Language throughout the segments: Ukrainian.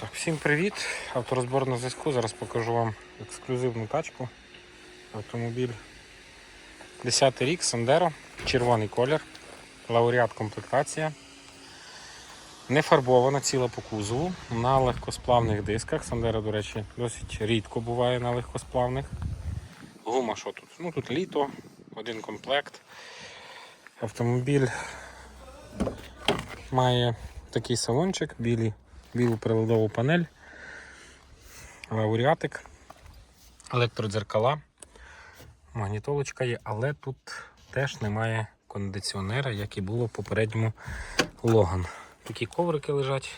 Так, всім привіт! Авторозбор на зв'язку. Зараз покажу вам ексклюзивну тачку. Автомобіль 10 рік Sandero, червоний колір, лауреат комплектація. Не фарбована, ціла по кузову, на легкосплавних дисках. Sandero, до речі, досить рідко буває на легкосплавних. Гума що тут? Ну тут літо, один комплект. Автомобіль має такий салончик, білий білу приладову панель, лауреатик, електродзеркала, магнітолочка є, але тут теж немає кондиціонера, як і було в попередньому Логан. Такі коврики лежать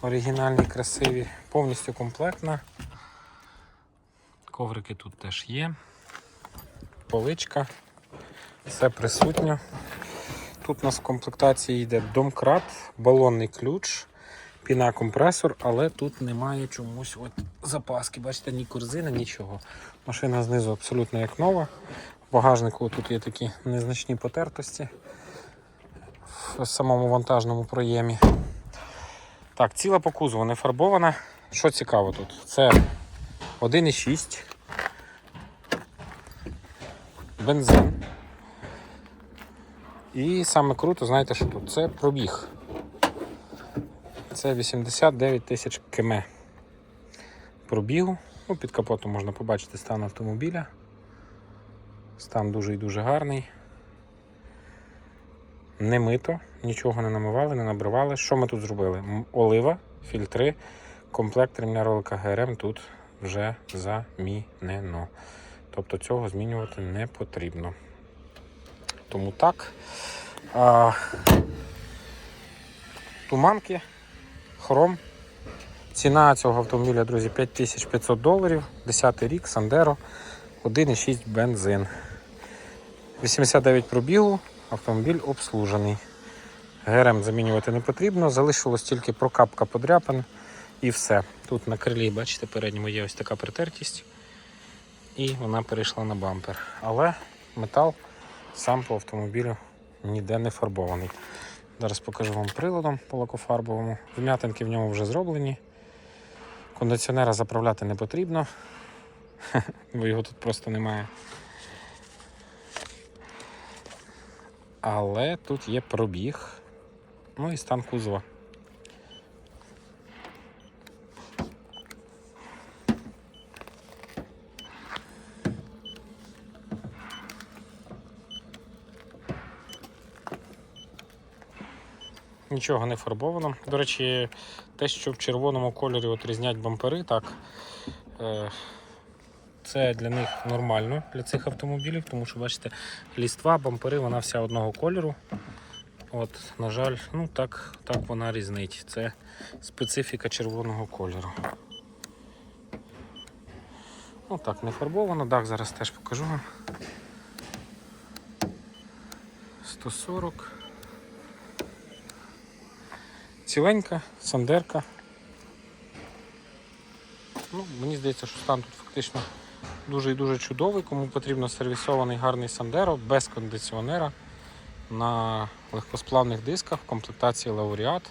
оригінальні, красиві, повністю комплектна. Коврики тут теж є, поличка, все присутньо. Тут у нас в комплектації йде домкрат, балонний ключ, піна-компресор, але тут немає чомусь от запаски. Бачите, ні корзини, нічого. Машина знизу абсолютно як нова. В багажнику тут є такі незначні потертості в самому вантажному проємі. Так, ціла по кузову не фарбована. Що цікаво тут? Це 1,6. Бензин. І саме круто, знаєте, що тут? Це пробіг. Це 89 тисяч км пробігу. Ну, під капотом можна побачити стан автомобіля. Стан дуже і дуже гарний. Не мито, нічого не намивали, не набривали. Що ми тут зробили? Олива, фільтри, комплект ремня ролика ГРМ тут вже замінено. Тобто цього змінювати не потрібно. Тому так. А, туманки, хром. Ціна цього автомобіля, друзі, 5500 доларів. 10 рік, Сандеро, 1,6 бензин. 89 пробігу, автомобіль обслужений. ГРМ замінювати не потрібно, залишилось тільки прокапка подряпин і все. Тут на крилі, бачите, передньому є ось така притертість. І вона перейшла на бампер. Але метал сам по автомобілю ніде не фарбований. Зараз покажу вам приладом по лакофарбовому. Вм'ятинки в ньому вже зроблені. Кондиціонера заправляти не потрібно, бо його тут просто немає. Але тут є пробіг. Ну і стан кузова. Нічого не фарбовано. До речі, те, що в червоному кольорі от різнять бампери, так, е, це для них нормально для цих автомобілів, тому що, бачите, ліства, бампери, вона вся одного кольору. От, на жаль, ну так, так вона різнить. Це специфіка червоного кольору. Ну так, не фарбовано. Так, зараз теж покажу вам. 140. Ціленька, сандерка. Ну, мені здається, що стан тут фактично дуже і дуже чудовий. Кому потрібно сервісований гарний сандеро без кондиціонера на легкосплавних дисках в комплектації Лауреат.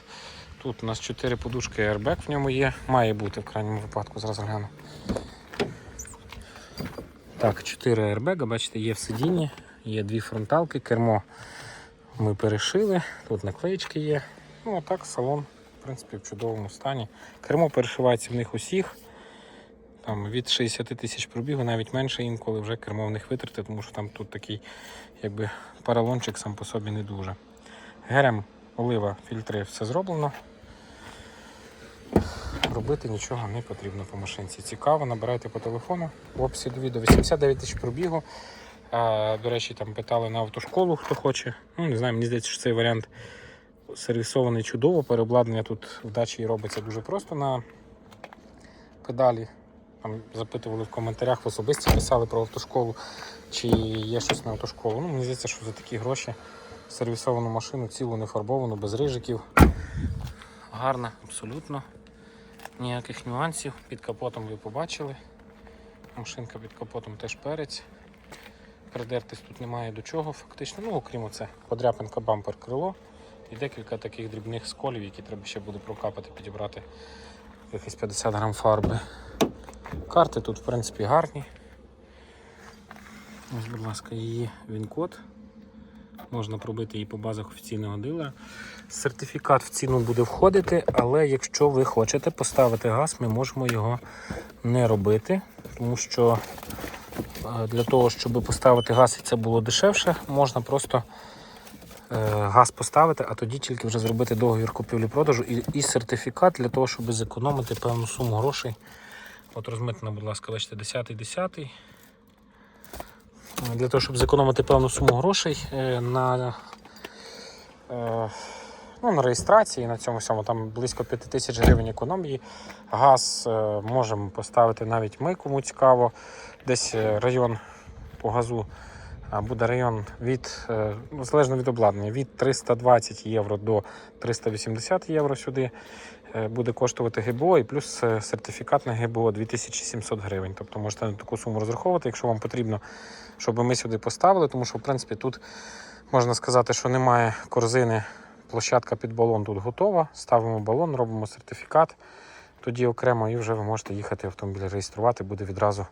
Тут у нас 4 подушки airbag в ньому є. Має бути в крайньому випадку, зараз гляну. Так, 4 аербега, бачите, є в сидінні, є дві фронталки, кермо ми перешили, тут наклеїчки є. Ну, а так салон, в принципі, в чудовому стані. Кермо перешивається в них усіх. Там від 60 тисяч пробігу, навіть менше інколи вже кермо в них витерти, тому що там тут такий якби паралончик сам по собі не дуже. Герем, олива, фільтри, все зроблено. Робити нічого не потрібно по машинці. Цікаво, набирайте по телефону. В описі до відео 89 тисяч пробігу. А, до речі, там питали на автошколу, хто хоче. Ну, не знаю, мені здається, що цей варіант сервісований чудово. Переобладнання тут в дачі робиться дуже просто на педалі. Там запитували в коментарях, в особисті писали про автошколу, чи є щось на автошколу. Ну, мені здається, що за такі гроші сервісовану машину, цілу не фарбовану, без рижиків. Гарна, абсолютно. Ніяких нюансів. Під капотом ви побачили. Машинка під капотом теж перець. Придертись тут немає до чого, фактично. Ну, окрім оце, подряпинка бампер крило і декілька таких дрібних сколів, які треба ще буде прокапати, підібрати якісь 50 грам фарби. Карти тут, в принципі, гарні. Ось, будь ласка, її він-код. Можна пробити її по базах офіційного дилера. Сертифікат в ціну буде входити, але якщо ви хочете поставити газ, ми можемо його не робити, тому що е, для того, щоб поставити газ і це було дешевше, можна просто газ поставити, а тоді тільки вже зробити договір купівлі-продажу і, і сертифікат для того, щоб зекономити певну суму грошей. От розмитнено, будь ласка, бачите, 10-й, 10 Для того, щоб зекономити певну суму грошей е, на, е, ну, на реєстрації на цьому всьому, там близько 5 тисяч гривень економії. Газ е, можемо поставити навіть ми, кому цікаво. Десь е, район по газу буде район від, е, залежно від обладнання, від 320 євро до 380 євро сюди е, буде коштувати ГБО і плюс е, сертифікат на ГБО 2700 гривень. Тобто можете на таку суму розраховувати, якщо вам потрібно, щоб ми сюди поставили, тому що в принципі тут можна сказати, що немає корзини, площадка під балон тут готова. Ставимо балон, робимо сертифікат. Тоді окремо і вже ви можете їхати автомобіль реєструвати, буде відразу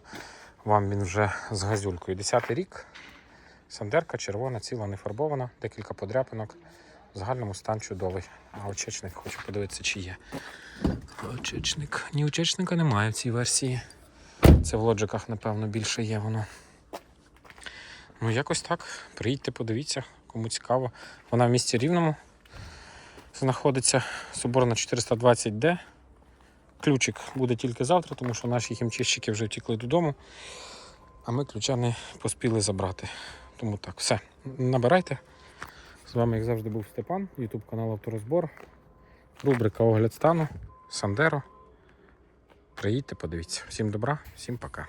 вам він вже з газюлькою. Десятий рік. Сандерка червона, ціла, не фарбована, декілька подряпинок. В загальному стан чудовий. А очечник хочу подивитися, чи є. Очечник. Ні, очечника немає в цій версії. Це в лоджиках, напевно, більше є воно. Ну, якось так. Приїдьте, подивіться, кому цікаво. Вона в місті Рівному знаходиться. Соборна 420D. Ключик буде тільки завтра, тому що наші хімчищики вже втікли додому, а ми ключа не поспіли забрати. Тому так, все. Набирайте. З вами, як завжди, був Степан, Ютуб канал Авторозбор. Рубрика Огляд стану, Сандеро. Приїдьте, подивіться. Всім добра, всім пока.